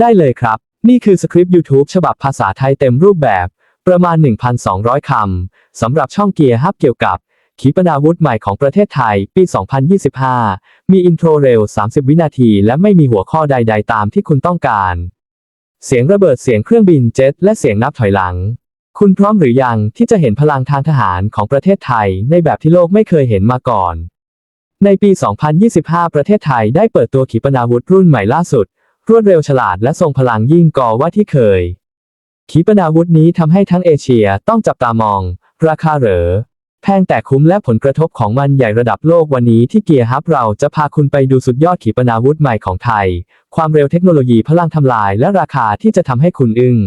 ได้เลยครับ นี่คือสคริปต์ YouTube ฉบับภาษาไทยเต็มรูปแบบ ประมาณ 1,200 คำ สำหรับช่องเกียร์ฮับเกี่ยวกับ ขีปนาวุธใหม่ของประเทศไทย ปี 2025 มีอินโทรเร็ว 30 วินาที และไม่มีหัวข้อใด ๆ ตามที่คุณต้องการ เสียงระเบิดเสียงเครื่องบินเจ็ตและเสียงนับถอยหลัง คุณพร้อมหรือยังที่จะเห็นพลังทางทหารของประเทศไทยในแบบที่โลกไม่เคยเห็นมาก่อน ในปี 2025 ประเทศไทยได้เปิดตัวขีปนาวุธรุ่นใหม่ล่าสุด รวดเร็วฉลาดและทรงพลังยิ่งกว่าว่าที่เคย ขีปนาวุธนี้ทำให้ทั้งเอเชียต้องจับตามอง ราคาเหรอ แพงแต่คุ้มและผลกระทบของมันใหญ่ระดับโลกวันนี้ที่เกียร์ฮับเราจะพาคุณไปดูสุดยอดขีปนาวุธใหม่ของไทย ความเร็วเทคโนโลยีพลังทำลายและราคาที่จะทำให้คุณอึ้ง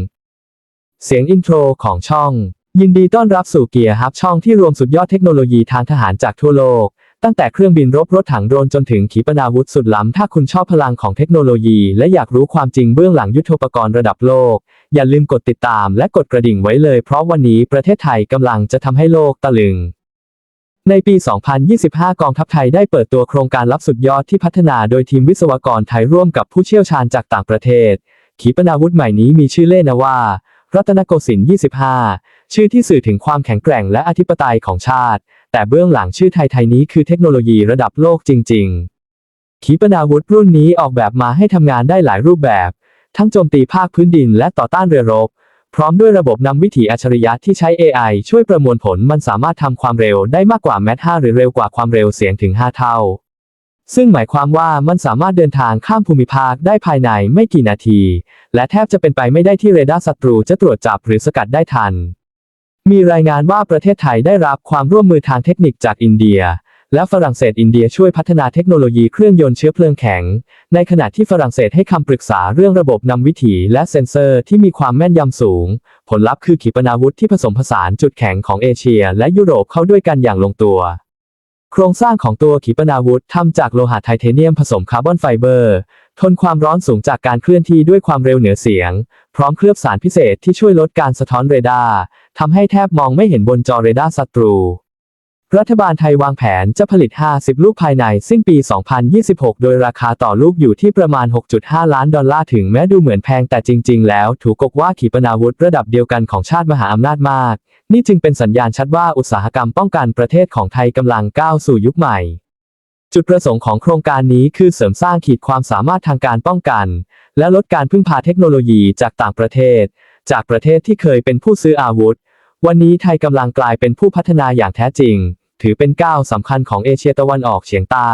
เสียงอินโทรของช่อง ยินดีต้อนรับสู่เกียร์ฮับช่องที่รวมสุดยอดเทคโนโลยีทางทหารจากทั่วโลก ตั้งแต่เครื่องบินรบรถถังโดรนจนถึงขีปนาวุธสุดล้ำถ้าคุณชอบพลังของเทคโนโลยีและอยากรู้ความจริงเบื้องหลังยุทธปกรณ์ระดับโลก อย่าลืมกดติดตามและกดกระดิ่งไว้เลยเพราะวันนี้ประเทศไทยกำลังจะทำให้โลกตะลึง ในปี 2025 กองทัพไทยได้เปิดตัวโครงการลับสุดยอดที่พัฒนาโดยทีมวิศวกรไทยร่วมกับผู้เชี่ยวชาญจากต่างประเทศ ขีปนาวุธใหม่นี้มีชื่อเล่นว่า รัตนโกสินทร์ 25 ชื่อที่สื่อถึงความแข็งแกร่งและอธิปไตยของชาติ แต่เบื้องหลังชื่อไทยไทยนี้คือเทคโนโลยีระดับโลกจริง ๆ ขีปนาวุธรุ่นนี้ออกแบบมาให้ทำงานได้หลายรูปแบบ ทั้งโจมตีภาคพื้นดินและต่อต้านเรือรบ พร้อมด้วยระบบนำวิถีอัจฉริยะที่ใช้ AI ช่วยประมวลผลมันสามารถทำความเร็วได้มากกว่าแมท5หรือเร็วกว่าความเร็วเสียงถึง 5 เท่า ซึ่งหมายความว่ามันสามารถเดินทางข้ามภูมิภาคได้ภายในไม่กี่นาที และแทบจะเป็นไปไม่ได้ที่เรดาร์ศัตรูจะตรวจจับหรือสกัดได้ทัน มีรายงานว่าประเทศไทยได้รับความร่วมมือทางเทคนิคจากอินเดีย และฝรั่งเศสอินเดียช่วยพัฒนาเทคโนโลยีเครื่องยนต์เชื้อเพลิงแข็ง ในขณะที่ฝรั่งเศสให้คำปรึกษาเรื่องระบบนำวิถีและเซ็นเซอร์ที่มีความแม่นยำสูง ผลลัพธ์คือขีปนาวุธที่ผสมผสานจุดแข็งของเอเชีย และยุโรปเข้าด้วยกันอย่างลงตัว โครงสร้างของตัวขีปนาวุธทำจากโลหะไทเทเนียมผสมคาร์บอนไฟเบอร์ ทนความร้อนสูงจากการเคลื่อนที่ด้วยความเร็วเหนือเสียง พร้อมเคลือบสารพิเศษที่ช่วยลดการสะท้อนเรดาร์ทำให้แทบมองไม่เห็นบนจอเรดาร์ศัตรู รัฐบาลไทยวางแผนจะผลิต 50 ลูกภายในสิ้นปี 2026 โดยราคาต่อลูกอยู่ที่ประมาณ 6.5 ล้านดอลลาร์ถึงแม้ดูเหมือนแพงแต่จริง ๆ แล้วถูกกกว่าขีปนาวุธระดับเดียวกันของชาติมหาอำนาจมาก นี่จึงเป็นสัญญาณชัดว่าอุตสาหกรรมป้องกันประเทศของไทยกำลังก้าวสู่ยุคใหม่ จุดประสงค์ของโครงการนี้คือเสริมสร้างขีดความสามารถทางการป้องกัน และลดการพึ่งพาเทคโนโลยีจากต่างประเทศ จากประเทศที่เคยเป็นผู้ซื้ออาวุธ วันนี้ไทยกำลังกลายเป็นผู้พัฒนาอย่างแท้จริง ถือเป็นก้าวสำคัญของเอเชียตะวันออกเฉียงใต้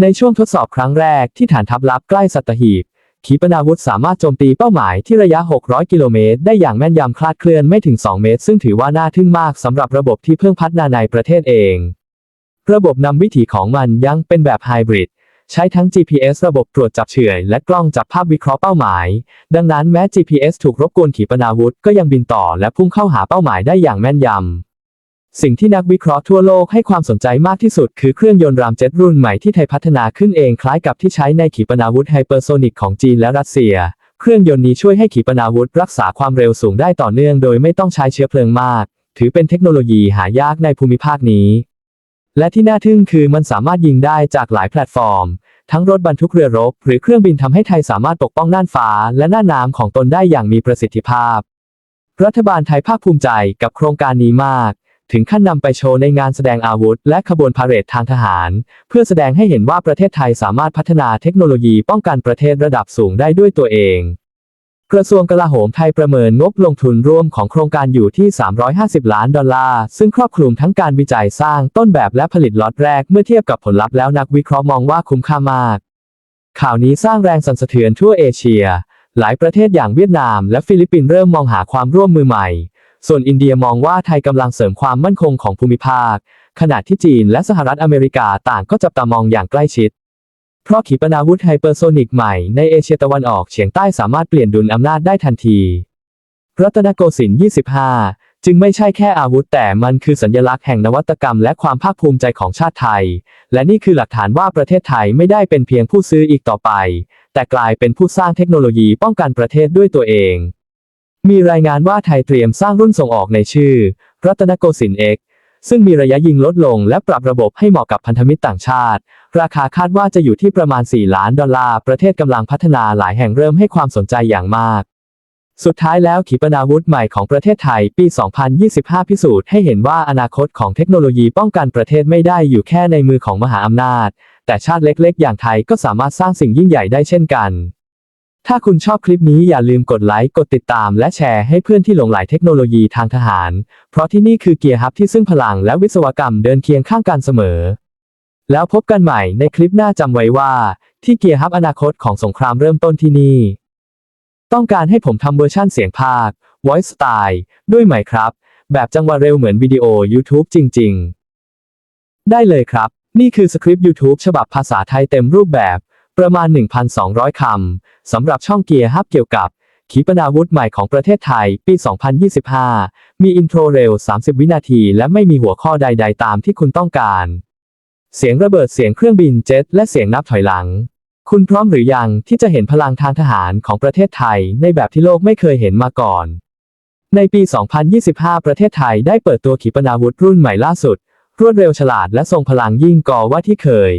ในช่วงทดสอบครั้งแรกที่ฐานทัพลับใกล้สัตหีบ ขีปนาวุธสามารถโจมตีเป้าหมายที่ระยะ 600 กิโลเมตร ได้อย่างแม่นยำคลาดเคลื่อนไม่ถึง 2 เมตร ซึ่งถือว่าน่าทึ่งมากสำหรับระบบที่เพิ่งพัฒนาในประเทศเอง ระบบนำวิถีของมันยังเป็นแบบไฮบริดใช้ทั้ง GPS ระบบตรวจจับเฉื่อยและกล้องจับภาพวิเคราะห์เป้าหมาย ดังนั้นแม้ GPS ถูกรบกวนขีปนาวุธก็ยังบินต่อและพุ่งเข้าหาเป้าหมายได้อย่างแม่นยำ สิ่งที่นักวิเคราะห์ทั่วโลกให้ความสนใจมากที่สุดคือเครื่องยนต์รามเจ็ตรุ่นใหม่ที่ไทยพัฒนาขึ้นเองคล้ายกับที่ใช้ในขีปนาวุธไฮเปอร์โซนิกของจีนและรัสเซีย เครื่องยนต์นี้ช่วยให้ขีปนาวุธรักษาความเร็วสูงได้ต่อเนื่องโดยไม่ต้องใช้เชื้อเพลิงมาก ถือเป็นเทคโนโลยีหายากในภูมิภาคนี้ และที่น่าทึ่งคือมันสามารถยิงได้จากหลายแพลตฟอร์ม ทั้งรถบรรทุกเรือรบ หรือเครื่องบินทำให้ไทยสามารถปกป้องน่านฟ้า และน่านน้ำของตนได้อย่างมีประสิทธิภาพ รัฐบาลไทยภาคภูมิใจกับโครงการนี้มาก ถึงขั้นนำไปโชว์ในงานแสดงอาวุธ และขบวนพาเหรดทางทหาร เพื่อแสดงให้เห็นว่าประเทศไทยสามารถพัฒนาเทคโนโลยีป้องกันประเทศระดับสูงได้ด้วยตัวเอง กระทรวงกลาโหมไทยประเมินงบลงทุนร่วมของโครงการอยู่ที่ 350 ล้านดอลลาร์ ซึ่งครอบคลุมทั้งการวิจัยสร้างต้นแบบและผลิตล็อตแรกเมื่อเทียบกับผลลัพธ์แล้วนักวิเคราะห์มองว่าคุ้มค่ามาก ข่าวนี้สร้างแรงสั่นสะเทือนทั่วเอเชีย หลายประเทศอย่างเวียดนาม และฟิลิปปินส์เริ่มมองหาความร่วมมือใหม่ ส่วนอินเดียมองว่าไทยกำลังเสริมความมั่นคงของภูมิภาค ขณะที่จีนและสหรัฐอเมริกาต่างก็จับตามองอย่างใกล้ชิด เพราะขีปนาวุธไฮเปอร์โซนิกใหม่ในเอเชียตะวันออกเฉียงใต้สามารถเปลี่ยนดุลอำนาจได้ทันที รัตนโกสินทร์ 25 จึงไม่ใช่แค่อาวุธแต่มันคือสัญลักษณ์แห่งนวัตกรรมและความภาคภูมิใจของชาติไทย และนี่คือหลักฐานว่าประเทศไทยไม่ได้เป็นเพียงผู้ซื้ออีกต่อไป แต่กลายเป็นผู้สร้างเทคโนโลยีป้องกันประเทศด้วยตัวเอง มีรายงานว่าไทยเตรียมสร้างรุ่นส่งออกในชื่อ รัตนโกสินทร์เอ็กซึ่งมีระยะยิงลดลงและปรับระบบให้เหมาะกับพันธมิตรต่างชาติ ราคาคาดว่าจะอยู่ที่ประมาณ 4 ล้านดอลลาร์ ประเทศกำลังพัฒนาหลายแห่งเริ่มให้ความสนใจอย่างมาก สุดท้ายแล้วขีปนาวุธใหม่ของประเทศไทยปี 2025 พิสูจน์ให้เห็นว่าอนาคตของเทคโนโลยีป้องกันประเทศไม่ได้อยู่แค่ในมือของมหาอำนาจ แต่ชาติเล็กๆ อย่างไทยก็สามารถสร้างสิ่งยิ่งใหญ่ได้เช่นกัน ถ้าคุณชอบคลิปนี้อย่าลืมกดไลค์ กดติดตาม และแชร์ให้เพื่อนที่หลงใหลเทคโนโลยีทางทหาร เพราะที่นี่คือเกียร์ฮับที่ซึ่งพลังและวิศวกรรมเดินเคียงข้างกันเสมอ แล้วพบกันใหม่ในคลิปหน้าจำไว้ว่า ที่เกียร์ฮับอนาคตของสงครามเริ่มต้นที่นี่ ต้องการให้ผมทำเวอร์ชั่นเสียงภาค voice style ด้วยไหมครับ แบบจังหวะเร็วเหมือนวิดีโอ YouTube จริง ๆ ได้เลยครับ นี่คือสคริปต์ YouTube ฉบับภาษาไทยเต็มรูปแบบ ประมาณ 1,200 คำ สำหรับช่องเกียร์ฮับเกี่ยวกับ ขีปนาวุธใหม่ของประเทศไทย ปี 2025 มีอินโทรเร็ว 30 วินาที และไม่มีหัวข้อใด ๆ ตามที่คุณต้องการ เสียงระเบิดเสียงเครื่องบินเจ็ตและเสียงนับถอยหลัง คุณพร้อมหรือยังที่จะเห็นพลังทางทหารของประเทศไทย ในแบบที่โลกไม่เคยเห็นมาก่อน ในปี 2025 ประเทศไทยได้เปิดตัวขีปนาวุธรุ่นใหม่ล่าสุด รวดเร็วฉลาดและทรงพลังยิ่งกว่าที่เคย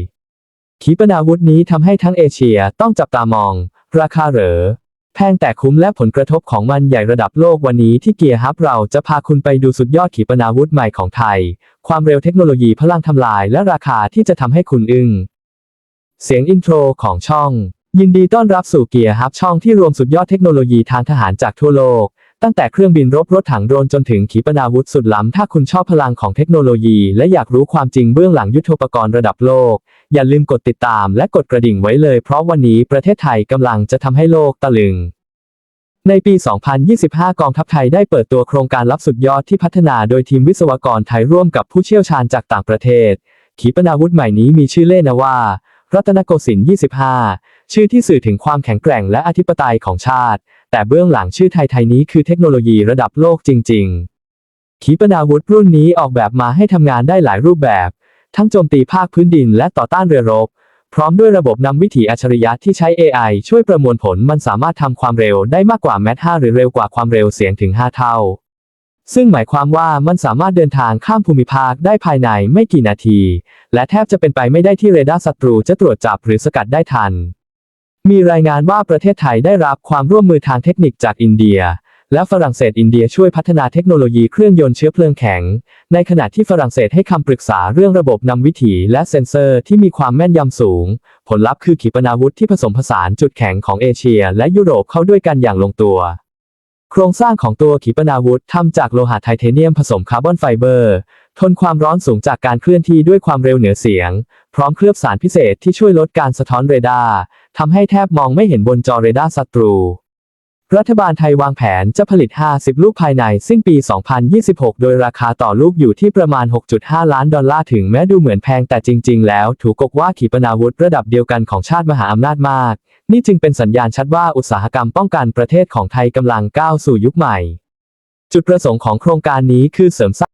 ขีปนาวุธนี้ทำให้ทั้งเอเชียต้องจับตามอง ราคาเหรอ แพงแต่คุ้มและผลกระทบของมันใหญ่ระดับโลกวันนี้ที่เกียร์ฮับเราจะพาคุณไปดูสุดยอดขีปนาวุธใหม่ของไทย ความเร็วเทคโนโลยีพลังทำลายและราคาที่จะทำให้คุณอึ้ง เสียงอินโทรของช่อง ยินดีต้อนรับสู่เกียร์ฮับช่องที่รวมสุดยอดเทคโนโลยีทางทหารจากทั่วโลก ตั้งแต่เครื่องบินรบรถถังโดรนจนถึงขีปนาวุธสุดล้ำถ้าคุณชอบพลังของเทคโนโลยีและอยากรู้ความจริงเบื้องหลังยุทโธปกรณ์ระดับโลก อย่าลืมกดติดตามและกดกระดิ่งไว้เลยเพราะวันนี้ประเทศไทยกำลังจะทำให้โลกตะลึง ในปี 2025 กองทัพไทยได้เปิดตัวโครงการลับสุดยอดที่พัฒนาโดยทีมวิศวกรไทยร่วมกับผู้เชี่ยวชาญจากต่างประเทศ ขีปนาวุธใหม่นี้มีชื่อเล่นว่า รัตนโกสินทร์ 25 ชื่อที่สื่อถึงความแข็งแกร่งและอธิปไตยของชาติ แต่เบื้องหลังชื่อไทยไทยนี้คือเทคโนโลยีระดับโลกจริง ๆ ขีปนาวุธรุ่นนี้ออกแบบมาให้ทำงานได้หลายรูปแบบ ทั้งโจมตีภาคพื้นดินและต่อต้านเรือรบ พร้อมด้วยระบบนำวิถีอัจฉริยะที่ใช้ AI ช่วยประมวลผลมันสามารถทำความเร็วได้มากกว่าแมท5หรือเร็วกว่าความเร็วเสียงถึง 5 เท่า ซึ่งหมายความว่ามันสามารถเดินทางข้ามภูมิภาคได้ภายในไม่กี่นาที และแทบจะเป็นไปไม่ได้ที่เรดาร์ศัตรูจะตรวจจับหรือสกัดได้ทัน มีรายงานว่าประเทศไทยได้รับความร่วมมือทางเทคนิคจากอินเดีย และฝรั่งเศสอินเดียช่วยพัฒนาเทคโนโลยีเครื่องยนต์เชื้อเพลิงแข็ง ในขณะที่ฝรั่งเศสให้คำปรึกษาเรื่องระบบนำวิถีและเซ็นเซอร์ที่มีความแม่นยำสูง ผลลัพธ์คือขีปนาวุธที่ผสมผสานจุดแข็งของเอเชีย และยุโรปเข้าด้วยกันอย่างลงตัว โครงสร้างของตัวขีปนาวุธทำจากโลหะไทเทเนียมผสมคาร์บอนไฟเบอร์ทนความร้อนสูงจากการเคลื่อนที่ด้วยความเร็วเหนือเสียง พร้อมเคลือบสารพิเศษที่ช่วยลดการสะท้อนเรดาร์ ทำให้แทบมองไม่เห็นบนจอเรดาร์ศัตรู รัฐบาลไทยวางแผนจะผลิต 50 ลูกภายในสิ้นปี 2026 โดยราคาต่อลูกอยู่ที่ประมาณ 6.5 ล้านดอลลาร์ถึงแม้ดูเหมือนแพงแต่จริง ๆ แล้วถูกกกว่าขีปนาวุธระดับเดียวกันของชาติมหาอำนาจมาก นี่จึงเป็นสัญญาณชัดว่าอุตสาหกรรมป้องกันประเทศของไทยกำลังก้าวสู่ยุคใหม่ จุดประสงค์ของโครงการนี้คือเสริมสร้าง